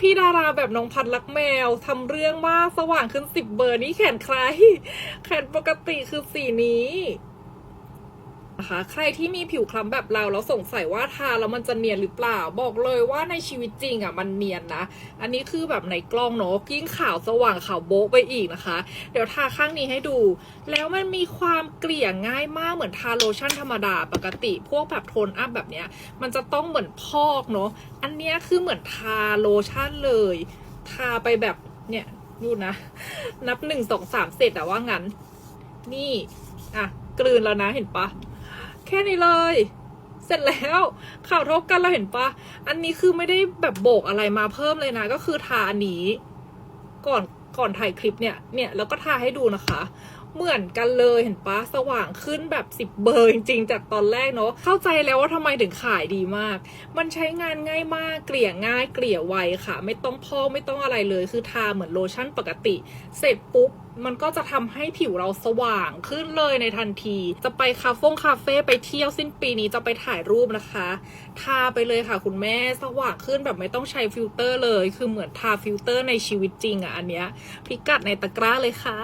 พี่ดาราแบบน้องพัดรักแมวทำเรื่องมากสว่างขึ้นสิบเบอร์นี่แขนใคร แขนปกติคือสีนี้ นะคะใครที่มีผิวคล้ำแบบเราแล้วสงสัยว่าทาแล้วมันจะเนียนหรือเปล่า บอกเลยว่าในชีวิตจริงอะมันเนียนนะ อันนี้คือแบบในกล้องเนาะยิ่งขาวสว่างขาวโบ๊ะไปอีกนะคะ เดี๋ยวทาข้างนี้ให้ดู แล้วมันมีความเกลี่ยง่ายมากเหมือนทาโลชั่นธรรมดาปกติ พวกแบบโทนอัพแบบเนี้ย มันจะต้องเหมือนพอกเนาะอันเนี้ยคือเหมือนทาโลชั่นเลย ทาไปแบบเนี่ยดูนะ นับหนึ่งสองสามเสร็จอะว่างั้น นี่อะกลืนแล้วนะเห็นปะ ค่นี้เลย เสร็จแล้วข่าวทบกันเราเห็นปะอันนี้คือไม่ได้แบบโบกอะไรมาเพิ่มเลยนะ ก็คือทาอันนี้ ก่อนก่อนถ่ายคลิปเนี่ยเนี่ยแล้วก็ทาให้ดูนะคะ เหมือนกันเลยเห็นปะสว่างขึ้นแบบสิบเบอร์จริงๆ จากตอนแรกเนาะเข้าใจแล้วว่าทำไมถึงขายดีมาก มันใช้งานง่ายมากเกลี่ยง่ายเกลี่ยไวค่ะ ไม่ต้องพอกไม่ต้องอะไรเลย คือทาเหมือนโลชั่นปกติ เสร็จปุ๊บมันก็จะทำให้ผิวเราสว่างขึ้นเลยในทันที จะไปคาเฟ่คาเฟ่ไปเที่ยวสิ้นปีนี้จะไปถ่ายรูปนะคะ ทาไปเลยค่ะคุณแม่สว่างขึ้นแบบไม่ต้องใช้ฟิลเตอร์เลย คือเหมือนทาฟิลเตอร์ในชีวิตจริงอะอันเนี้ยพิกัดในตะกร้าเลยค่ะ